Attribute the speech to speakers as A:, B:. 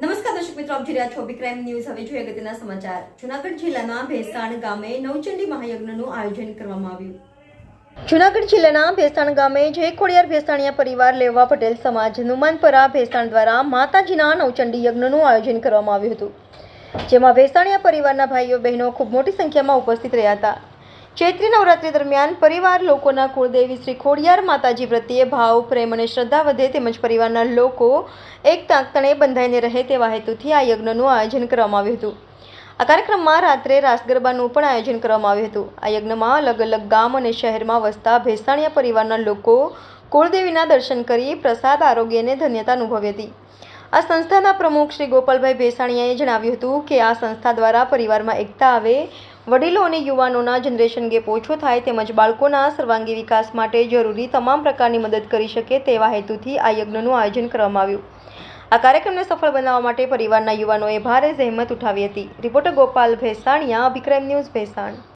A: નમસ્કાર દર્શક મિત્રો, આપ જોઈ રહ્યા છો ક્રાઇમ ન્યૂઝ હવે જોઈએ અગત્યના સમાચાર. જુનાગઢ જિલ્લાના ભેસાણ ગામે નવચંડી મહાયજ્ઞનું આયોજન કરવામાં આવ્યું. જુનાગઢ જિલ્લાના ભેસાણ ગામે જય ખોડિયાર ભેસાણીયા પરિવાર લેવા પટેલ સમાજ હનુમાનપરા ભેસાણ દ્વારા માતાજીના નવચંડી યજ્ઞનું આયોજન કરવામાં આવ્યું હતું. જેમાં ભેસાણીયા પરિવારના ભાઈઓ બહેનો ખૂબ મોટી સંખ્યામાં ઉપસ્થિત રહ્યા હતા. ચૈત્રી નવરાત્રી દરમિયાન પરિવાર લોકોના કુળદેવી શ્રી ખોડિયાર માતાજી પ્રત્યે ભાવ, પ્રેમ અને શ્રદ્ધા વધે તેમજ પરિવારના લોકો એક તાંતણે બંધાઈને રહે તેવા હેતુથી આ યજ્ઞનું આયોજન કરવામાં આવ્યું હતું. આ કાર્યક્રમમાં રાત્રે રાસ ગરબાનું પણ આયોજન કરવામાં આવ્યું હતું. આ યજ્ઞમાં અલગ અલગ ગામ અને શહેરમાં વસતા ભેસાણીયા પરિવારના લોકો કુળદેવીના દર્શન કરી પ્રસાદ આરોગ્યને ધન્યતા અનુભવી હતી. આ સંસ્થાના પ્રમુખ શ્રી ગોપાલભાઈ ભેસાણીયાએ જણાવ્યું હતું કે આ સંસ્થા દ્વારા પરિવારમાં એકતા આવે, વડીલો અને યુવાનોના જનરેશન ગેપ ઓછો થાય તેમજ બાળકોના સર્વાંગી વિકાસ માટે જરૂરી તમામ પ્રકારની મદદ કરી શકે તેવા હેતુથી આ યજ્ઞનું આયોજન કરવામાં આવ્યું. આ કાર્યક્રમને સફળ બનાવવા માટે પરિવારના યુવાનોએ ભારે જહેમત ઉઠાવી હતી. Reporter Gopal Bhesaniya, Abhikram news Bhesan.